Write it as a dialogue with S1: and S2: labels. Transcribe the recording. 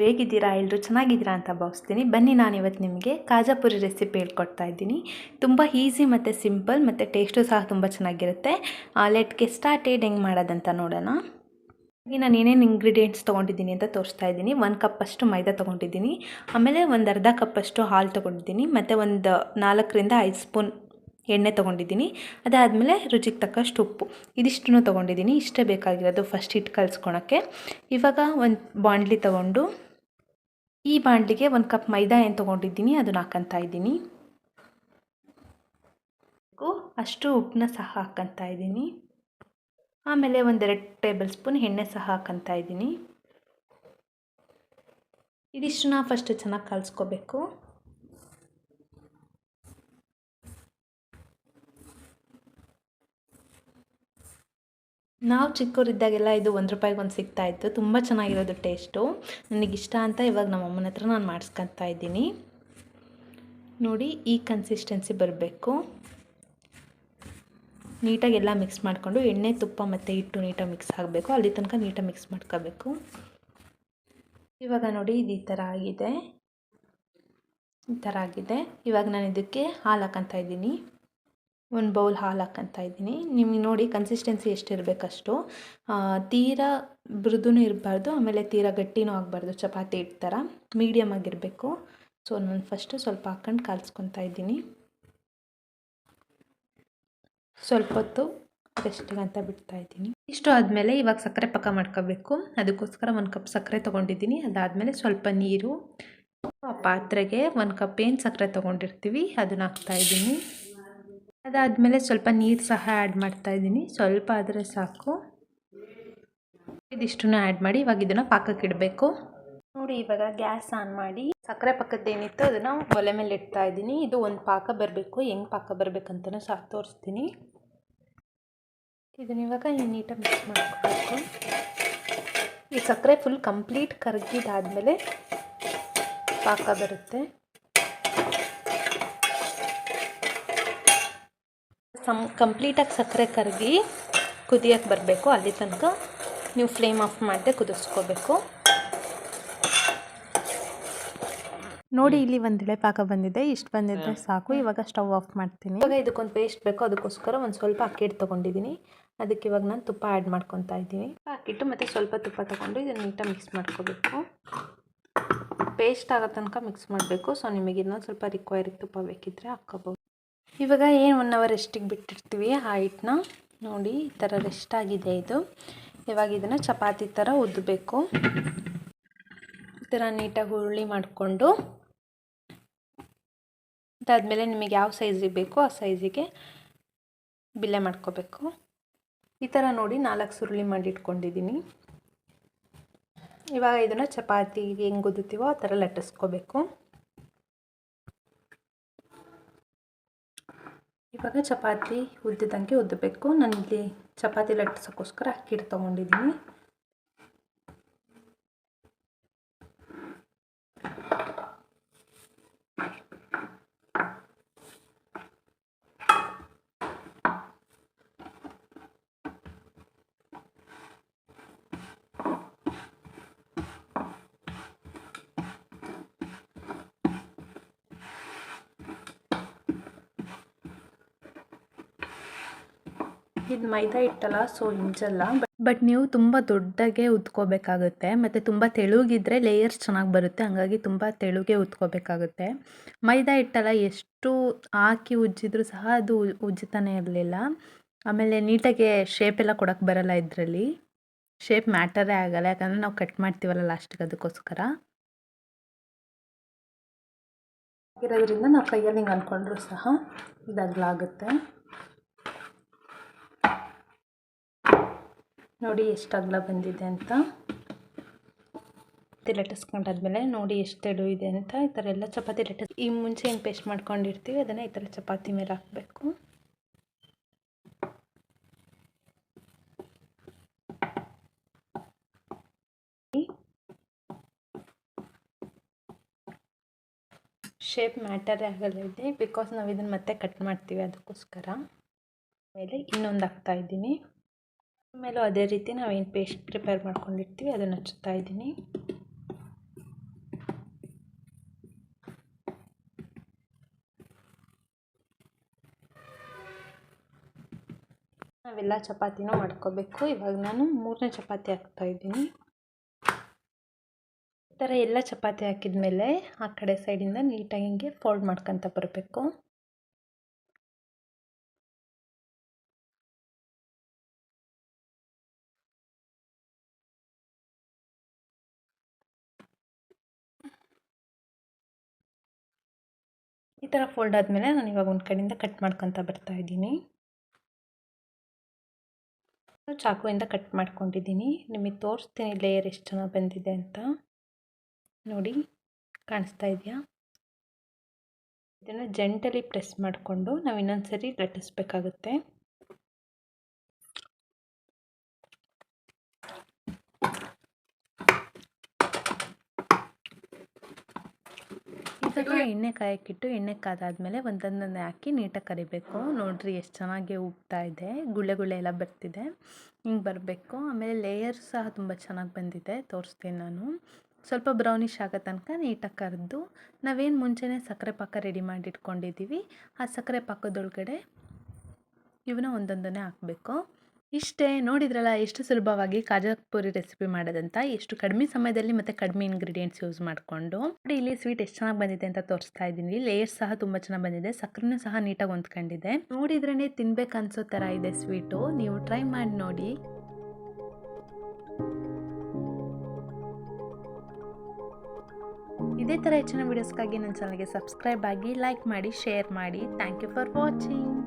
S1: ಎಲ್ರು ಹೇಗಿದ್ದೀರಾ? ಎಲ್ಲರೂ ಚೆನ್ನಾಗಿದ್ದೀರಾ ಅಂತ ಭಾವಿಸ್ತೀನಿ. ಬನ್ನಿ ನಾನು ಇವತ್ತು ನಿಮಗೆ ಕಾಜಾಪುರಿ ರೆಸಿಪಿ ಹೇಳ್ಕೊಡ್ತಾ ಇದ್ದೀನಿ. ತುಂಬ ಈಸಿ ಮತ್ತು ಸಿಂಪಲ್ ಮತ್ತು ಟೇಸ್ಟು ಸಹ ತುಂಬ ಚೆನ್ನಾಗಿರುತ್ತೆ. ಲೆಟ್ಗೆ ಸ್ಟಾರ್ಟೆಡ್ ಹೆಂಗೆ ಮಾಡೋದಂತ ನೋಡೋಣ. ನಾನು ಏನೇನು ಇಂಗ್ರೀಡಿಯೆಂಟ್ಸ್ ತೊಗೊಂಡಿದ್ದೀನಿ ಅಂತ ತೋರಿಸ್ತಾ ಇದ್ದೀನಿ. ಒಂದು ಕಪ್ಪಷ್ಟು ಮೈದಾ ತೊಗೊಂಡಿದ್ದೀನಿ. ಆಮೇಲೆ ಒಂದು ಅರ್ಧ ಕಪ್ಪಷ್ಟು ಹಾಲು ತೊಗೊಂಡಿದ್ದೀನಿ. ಮತ್ತು ಒಂದು ನಾಲ್ಕರಿಂದ ಐದು ಸ್ಪೂನ್ ಎಣ್ಣೆ ತೊಗೊಂಡಿದ್ದೀನಿ. ಅದಾದಮೇಲೆ ರುಚಿಗೆ ತಕ್ಕಷ್ಟು ಉಪ್ಪು. ಇದಿಷ್ಟನ್ನು ತೊಗೊಂಡಿದ್ದೀನಿ. ಇಷ್ಟೇ ಬೇಕಾಗಿರೋದು ಫಸ್ಟ್ ಹಿಟ್ಟು ಕಲಿಸ್ಕೊಳಕ್ಕೆ. ಇವಾಗ ಒಂದು ಬಾಂಡ್ಲಿ ತೊಗೊಂಡು ಈ ಬಾಣಲಿಗೆ ಒಂದು ಕಪ್ ಮೈದಾ ಏನು ತೊಗೊಂಡಿದ್ದೀನಿ, ಅದನ್ನು ಹಾಕಂತ ಇದ್ದೀನಿ. ಅಷ್ಟು ಉಪ್ಪನ್ನ ಸಹ ಹಾಕಂತ ಇದ್ದೀನಿ. ಆಮೇಲೆ ಒಂದೆರಡು ಟೇಬಲ್ ಸ್ಪೂನ್ ಎಣ್ಣೆ ಸಹ ಹಾಕಂತ ಇದ್ದೀನಿ. ಇದಿಷ್ಟನ್ನ ಫಸ್ಟ್ ಚೆನ್ನಾಗಿ ಕಲಿಸ್ಕೋಬೇಕು. ನಾವು ಚಿಕ್ಕವರಿದ್ದಾಗೆಲ್ಲ ಇದು ಒಂದು ರೂಪಾಯಿಗೆ ಒಂದು ಸಿಗ್ತಾ ಇತ್ತು. ತುಂಬ ಚೆನ್ನಾಗಿರೋದು ಟೇಸ್ಟು. ನನಗಿಷ್ಟ ಅಂತ ಇವಾಗ ನಮ್ಮ ಅಮ್ಮನ ಹತ್ರ ನಾನು ಮಾಡಿಸ್ಕೊತಾ ಇದ್ದೀನಿ. ನೋಡಿ, ಈ ಕನ್ಸಿಸ್ಟೆನ್ಸಿ ಬರಬೇಕು. ನೀಟಾಗಿ ಎಲ್ಲ ಮಿಕ್ಸ್ ಮಾಡಿಕೊಂಡು ಎಣ್ಣೆ, ತುಪ್ಪ ಮತ್ತು ಹಿಟ್ಟು ನೀಟಾಗಿ ಮಿಕ್ಸ್ ಆಗಬೇಕು. ಅಲ್ಲಿ ತನಕ ನೀಟಾಗಿ ಮಿಕ್ಸ್ ಮಾಡ್ಕೋಬೇಕು. ಇವಾಗ ನೋಡಿ, ಇದು ಈ ಥರ ಆಗಿದೆ. ಈ ಥರ ಆಗಿದೆ. ಇವಾಗ ನಾನು ಇದಕ್ಕೆ ಹಾಲು ಹಾಕೊತಾ ಇದ್ದೀನಿ. ಒಂದು ಬೌಲ್ ಹಾಲು ಹಾಕಂತ ಇದ್ದೀನಿ. ನಿಮಗೆ ನೋಡಿ ಕನ್ಸಿಸ್ಟೆನ್ಸಿ ಎಷ್ಟಿರಬೇಕಷ್ಟು. ತೀರಾ ಮೃದುನೂ ಇರಬಾರ್ದು, ಆಮೇಲೆ ತೀರಾ ಗಟ್ಟಿನೂ ಆಗಬಾರ್ದು, ಚಪಾತಿ ಹಿಟ್ಟು ಥರ ಮೀಡಿಯಮ್ ಆಗಿರಬೇಕು. ಸೊ ನಾನು ಫಸ್ಟು ಸ್ವಲ್ಪ ಹಾಕ್ಕೊಂಡು ಕಾಲ್ಸ್ಕೊತಾ ಇದ್ದೀನಿ. ಸ್ವಲ್ಪ ಹೊತ್ತು ರೆಸ್ಟಿಗೆ ಅಂತ ಬಿಡ್ತಾ ಇದ್ದೀನಿ. ಇಷ್ಟು ಆದಮೇಲೆ ಇವಾಗ ಸಕ್ಕರೆ ಪಕ್ಕ ಮಾಡ್ಕೋಬೇಕು. ಅದಕ್ಕೋಸ್ಕರ ಒಂದು ಕಪ್ ಸಕ್ಕರೆ ತೊಗೊಂಡಿದ್ದೀನಿ. ಅದಾದಮೇಲೆ ಸ್ವಲ್ಪ ನೀರು. ಆ ಪಾತ್ರೆಗೆ ಒಂದು ಕಪ್ ಏನು ಸಕ್ಕರೆ ತೊಗೊಂಡಿರ್ತೀವಿ, ಅದನ್ನ ಹಾಕ್ತಾಯಿದ್ದೀನಿ ಅದಾದಮೇಲೆ ಸ್ವಲ್ಪ ನೀರು ಸಹ ಆ್ಯಡ್ ಮಾಡ್ತಾ ಇದ್ದೀನಿ. ಸ್ವಲ್ಪ ಆದರೆ ಸಾಕು. ಇದಿಷ್ಟನ್ನು ಆ್ಯಡ್ ಮಾಡಿ ಇವಾಗ ಇದನ್ನು ಪಾಕಕ್ಕೆ ಇಡಬೇಕು. ನೋಡಿ, ಇವಾಗ ಗ್ಯಾಸ್ ಆನ್ ಮಾಡಿ ಸಕ್ಕರೆ ಪಕ್ಕದ್ದೇನಿತ್ತು ಅದನ್ನು ಒಲೆ ಮೇಲೆ ಇಡ್ತಾ ಇದ್ದೀನಿ. ಇದು ಒಂದು ಪಾಕ ಬರಬೇಕು. ಹೆಂಗೆ ಪಾಕ ಬರಬೇಕಂತಲೂ ಸಹ ತೋರಿಸ್ತೀನಿ. ಇದನ್ನ ಇವಾಗ ನೀಟಾಗಿ ಮಿಕ್ಸ್ ಮಾಡ್ಕೋಬೇಕು. ಈ ಸಕ್ಕರೆ ಫುಲ್ ಕಂಪ್ಲೀಟ್ ಕರಗಿದಾದಮೇಲೆ ಪಾಕ ಬರುತ್ತೆ. ಸಮ್ ಕಂಪ್ಲೀಟಾಗಿ ಸಕ್ಕರೆ ಕರಗಿ ಕುದಿಯೋಕ್ಕೆ ಬರಬೇಕು. ಅಲ್ಲಿ ತನಕ ನೀವು ಫ್ಲೇಮ್ ಆಫ್ ಮಾಡದೆ ಕುದಿಸ್ಕೋಬೇಕು. ನೋಡಿ ಇಲ್ಲಿ ಒಂದೆಳೆ ಪಾಕ ಬಂದಿದೆ. ಇಷ್ಟು ಬಂದಿದ್ದರೆ ಸಾಕು. ಇವಾಗ ಸ್ಟವ್ ಆಫ್ ಮಾಡ್ತೀನಿ. ಇವಾಗ ಇದಕ್ಕೊಂದು ಪೇಸ್ಟ್ ಬೇಕು. ಅದಕ್ಕೋಸ್ಕರ ಒಂದು ಸ್ವಲ್ಪ ಅಕ್ಕಿ ಹಿಟ್ಟು ತೊಗೊಂಡಿದ್ದೀನಿ. ಅದಕ್ಕೆ ಇವಾಗ ನಾನು ತುಪ್ಪ ಆ್ಯಡ್ ಮಾಡ್ಕೊತಾ ಇದ್ದೀನಿ. ಅಕ್ಕಿಟ್ಟು ಮತ್ತು ಸ್ವಲ್ಪ ತುಪ್ಪ ತೊಗೊಂಡು ಇದನ್ನು ನೀಟಾಗಿ ಮಿಕ್ಸ್ ಮಾಡ್ಕೋಬೇಕು. ಪೇಸ್ಟ್ ಆಗೋ ತನಕ ಮಿಕ್ಸ್ ಮಾಡಬೇಕು. ಸೊ ನಿಮಗೆ ಇನ್ನೊಂದು ಸ್ವಲ್ಪ ರಿಕ್ವೈರಿಗೆ ತುಪ್ಪ ಬೇಕಿದ್ದರೆ ಹಾಕ್ಕೋಬೋದು. ಇವಾಗ ಏನು ಒನ್ ಅವರ್ ರೆಸ್ಟಿಗೆ ಬಿಟ್ಟಿರ್ತೀವಿ, ಆ ಹಿಟ್ಟನ್ನ ನೋಡಿ ಈ ಥರ ರೆಸ್ಟ್ ಆಗಿದೆ ಇದು. ಇವಾಗ ಇದನ್ನು ಚಪಾತಿ ಥರ ಉದ್ದಬೇಕು ಈ ಥರ ನೀಟಾಗಿ ಹುರುಳಿ ಮಾಡಿಕೊಂಡು ಅದಾದಮೇಲೆ ನಿಮಗೆ ಯಾವ ಸೈಜಿಗೆ ಬೇಕೋ ಆ ಸೈಜಿಗೆ ಬಿಲ್ಲೆ ಮಾಡ್ಕೋಬೇಕು. ಈ ಥರ ನೋಡಿ ನಾಲ್ಕು ಸುರುಳಿ ಮಾಡಿ ಇಟ್ಕೊಂಡಿದ್ದೀನಿ. ಇವಾಗ ಇದನ್ನು ಚಪಾತಿ ಹೆಂಗೆ ಉದ್ದುತ್ತೀವೋ ಆ ಥರ ಲಟ್ಟಿಸ್ಕೋಬೇಕು. ಇವಾಗ ಚಪಾತಿ ಉದ್ದಿದಂಗೆ ಉದ್ದಬೇಕು ನಾನಿಲ್ಲಿ ಚಪಾತಿ ಲಟ್ಟಿಸೋಕ್ಕೋಸ್ಕರ ಅಕ್ಕಿ ಹಿಟ್ಟು ತೊಗೊಂಡಿದ್ದೀನಿ. ಇದು ಮೈದಾ ಹಿಟ್ಟಲ್ಲ ಸೊ ಹಿಂಚಲ್ಲ ಬಟ್ ನೀವು ತುಂಬ ದೊಡ್ಡಗೆ ಉತ್ಕೋಬೇಕಾಗುತ್ತೆ. ಮತ್ತು ತುಂಬ ತೆಳುಗಿದ್ರೆ ಲೇಯರ್ಸ್ ಚೆನ್ನಾಗಿ ಬರುತ್ತೆ. ಹಂಗಾಗಿ ತುಂಬ ತೆಳುಗೆ ಉತ್ಕೋಬೇಕಾಗುತ್ತೆ. ಮೈದಾ ಹಿಟ್ಟಲ್ಲ ಎಷ್ಟು ಹಾಕಿ ಉಜ್ಜಿದ್ರು ಸಹ ಅದು ಉಜ್ಜುತ್ತಾನೆ ಇರಲಿಲ್ಲ. ಆಮೇಲೆ ನೀಟಾಗಿ ಶೇಪ್ ಎಲ್ಲ ಕೊಡೋಕ್ಕೆ ಬರಲ್ಲ ಇದರಲ್ಲಿ. ಶೇಪ್ ಮ್ಯಾಟರೇ ಆಗಲ್ಲ. ಯಾಕಂದರೆ ನಾವು ಕಟ್ ಮಾಡ್ತೀವಲ್ಲ ಲಾಸ್ಟಿಗೆ ಅದಕ್ಕೋಸ್ಕರ. ಇರೋದ್ರಿಂದ ನಾವು ಕೈಯಲ್ಲಿ ಹಿಂಗೆ ಅಂದ್ಕೊಂಡ್ರೂ ಸಹ ಇದಾಗಲಾಗುತ್ತೆ ನೋಡಿ ಎಷ್ಟು ಅಗಲ ಬಂದಿದೆ ಅಂತ. ಮತ್ತೆ ಲಟ್ಟಿಸ್ಕೊಂಡಾದ್ಮೇಲೆ ನೋಡಿ ಎಷ್ಟು ತೆಡು ಇದೆ ಅಂತ. ಈ ಥರ ಎಲ್ಲ ಚಪಾತಿ ಲಟ್ಟಿಸ್ ಈ ಮುಂಚೆ ಏನು ಪೇಸ್ಟ್ ಮಾಡ್ಕೊಂಡಿರ್ತೀವಿ, ಅದನ್ನು ಈ ಥರ ಚಪಾತಿ ಮೇಲೆ ಹಾಕಬೇಕು. ಶೇಪ್ ಮ್ಯಾಟರೇ ಆಗಲ್ಲ ಇದೆ ಬಿಕಾಸ್ ನಾವು ಇದನ್ನು ಮತ್ತೆ ಕಟ್ ಮಾಡ್ತೀವಿ ಅದಕ್ಕೋಸ್ಕರ. ಆಮೇಲೆ ಇನ್ನೊಂದು ಹಾಕ್ತಾ ಇದ್ದೀನಿ. ಆಮೇಲೂ ಅದೇ ರೀತಿ ನಾವೇನು ಪೇಸ್ಟ್ ಪ್ರಿಪೇರ್ ಮಾಡ್ಕೊಂಡಿರ್ತೀವಿ, ಅದನ್ನು ಹಚ್ಚುತ್ತಾ ಇದ್ದೀನಿ. ನಾವೆಲ್ಲ ಚಪಾತಿನೂ ಮಾಡ್ಕೋಬೇಕು. ಇವಾಗ ನಾನು ಮೂರನೇ ಚಪಾತಿ ಹಾಕ್ತಾ ಇದ್ದೀನಿ. ಈ ಥರ ಎಲ್ಲ ಚಪಾತಿ ಹಾಕಿದ ಮೇಲೆ ಆ ಕಡೆ ಸೈಡಿಂದ ನೀಟಾಗಿ ಹಿಂಗೆ ಫೋಲ್ಡ್ ಮಾಡ್ಕೊತ ಬರಬೇಕು. ಈ ಥರ ಫೋಲ್ಡ್ ಆದಮೇಲೆ ನಾನು ಇವಾಗ ಒಂದು ಕಡೆಯಿಂದ ಕಟ್ ಮಾಡ್ಕೊತ ಬರ್ತಾ ಇದ್ದೀನಿ. ಚಾಕುವಿಂದ ಕಟ್ ಮಾಡ್ಕೊಂಡಿದ್ದೀನಿ. ನಿಮಗೆ ತೋರಿಸ್ತೀನಿ ಲೇಯರ್ ಎಷ್ಟು ಚೆನ್ನಾಗಿ ಬಂದಿದೆ ಅಂತ. ನೋಡಿ, ಕಾಣಿಸ್ತಾ ಇದೆಯಾ? ಇದನ್ನು ಜೆಂಟಲಿ ಪ್ರೆಸ್ ಮಾಡಿಕೊಂಡು ನಾವು ಇನ್ನೊಂದು ಸರಿ ಲಟ್ಟಿಸ್ಬೇಕಾಗುತ್ತೆ. ಇವಾಗ ಎಣ್ಣೆ ಕಾಯಕ್ಕಿಟ್ಟು ಎಣ್ಣೆ ಕಾದಾದ್ಮೇಲೆ ಒಂದೊಂದೊಂದೇ ಹಾಕಿ ನೀಟಾಗಿ ಕರಿಬೇಕು. ನೋಡಿರಿ ಎಷ್ಟು ಚೆನ್ನಾಗಿ ಉಬ್ತಾ ಇದೆ. ಗುಳ್ಳೆ ಗುಳ್ಳೆ ಎಲ್ಲ ಬರ್ತಿದೆ. ಹಿಂಗೆ ಬರಬೇಕು. ಆಮೇಲೆ ಲೇಯರ್ ಸಹ ತುಂಬ ಚೆನ್ನಾಗಿ ಬಂದಿದೆ. ತೋರಿಸ್ತೀನಿ ನಾನು. ಸ್ವಲ್ಪ ಬ್ರೌನಿಷ್ ಆಗೋ ತನಕ ನೀಟಾಗಿ ಕರೆದು ನಾವೇನು ಮುಂಚೆನೆ ಸಕ್ಕರೆ ಪಾಕ ರೆಡಿ ಮಾಡಿಟ್ಕೊಂಡಿದ್ದೀವಿ ಆ ಸಕ್ಕರೆ ಪಾಕದೊಳಗಡೆ ಇವನ್ನ ಒಂದೊಂದನ್ನೇ ಹಾಕಬೇಕು. ಇಷ್ಟೇ ನೋಡಿದ್ರಲ್ಲ, ಎಷ್ಟು ಸುಲಭವಾಗಿ ಕಾಜಾ ರೆಸಿಪಿ ಮಾಡೋದಂತ? ಎಷ್ಟು ಕಡಿಮೆ ಸಮಯದಲ್ಲಿ ಮತ್ತು ಕಡಿಮೆ ಇಂಗ್ರೀಡಿಯೆಂಟ್ಸ್ ಯೂಸ್ ಮಾಡಿಕೊಂಡು? ನೋಡಿ, ಇಲ್ಲಿ ಸ್ವೀಟ್ ಎಷ್ಟು ಚೆನ್ನಾಗಿ ಬಂದಿದೆ ಅಂತ ತೋರಿಸ್ತಾ ಇದ್ದೀನಿ. ಲೇಯರ್ಸ್ ಸಹ ತುಂಬ ಚೆನ್ನಾಗಿ ಬಂದಿದೆ. ಸಕ್ಕರೆನೂ ಸಹ ನೀಟಾಗಿ ಹೊಂದ್ಕೊಂಡಿದೆ. ನೋಡಿದ್ರೇ ತಿನ್ಬೇಕು ಅನ್ಸೋ ಥರ ಇದೆ ಸ್ವೀಟು ನೀವು ಟ್ರೈ ಮಾಡಿ ನೋಡಿ. ಇದೇ ಥರ ಹೆಚ್ಚಿನ ವೀಡಿಯೋಸ್ಗಾಗಿ ನನ್ನ ಚಾನಲ್ಗೆ ಸಬ್ಸ್ಕ್ರೈಬ್ ಆಗಿ ಲೈಕ್ ಮಾಡಿ ಶೇರ್ ಮಾಡಿ. Thank you for watching